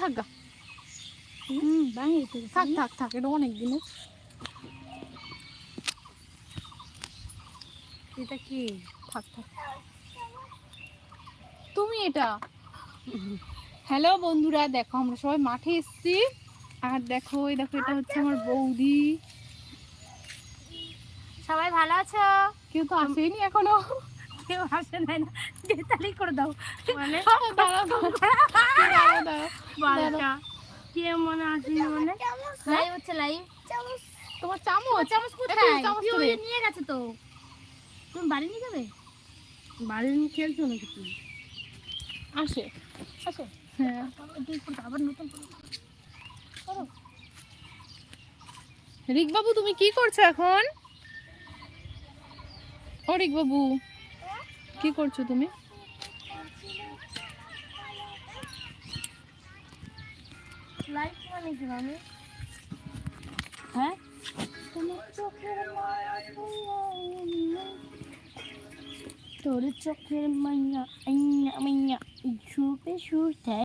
থাক গা। হুম থাক থাক থাক। এটা অনেক দিনের এটা কি? থাক থাক। তুমি এটা? হ্যালো বন্ধুরা দেখো আমরা সবাই মাঠে এসেছি। আর দেখো এই দেখো এটা হচ্ছে আমার বৌদি। সবাই ভালো আছো? কেউ তো আসেনি এখনও। কেউ আসে নাই না। করে দাও। মানে দাঁড়াও, দাঁড়াও, দাঁড়াও, দাঁড়াও। বালটা কে মানে লাইভ হচ্ছে লাইভ। তোমার চামচ? চামচ কোথায়? নিয়ে গেছে তো। তুমি বাড়ি নিয়ে যাবে? বাড়ি নিয়ে খেলছো নাকি তুমি? আসে। আসে। হ্যাঁ। আবার নতুন করে। রিক বাবু তুমি কি করছ এখন? ও রিকবাবু কি করছ তুমি? মানে কি মানে হ্যাঁ তোমার চোখের মায়া তোর চোখের মাইয়া আইয়া মাইয়া ছুপে সুর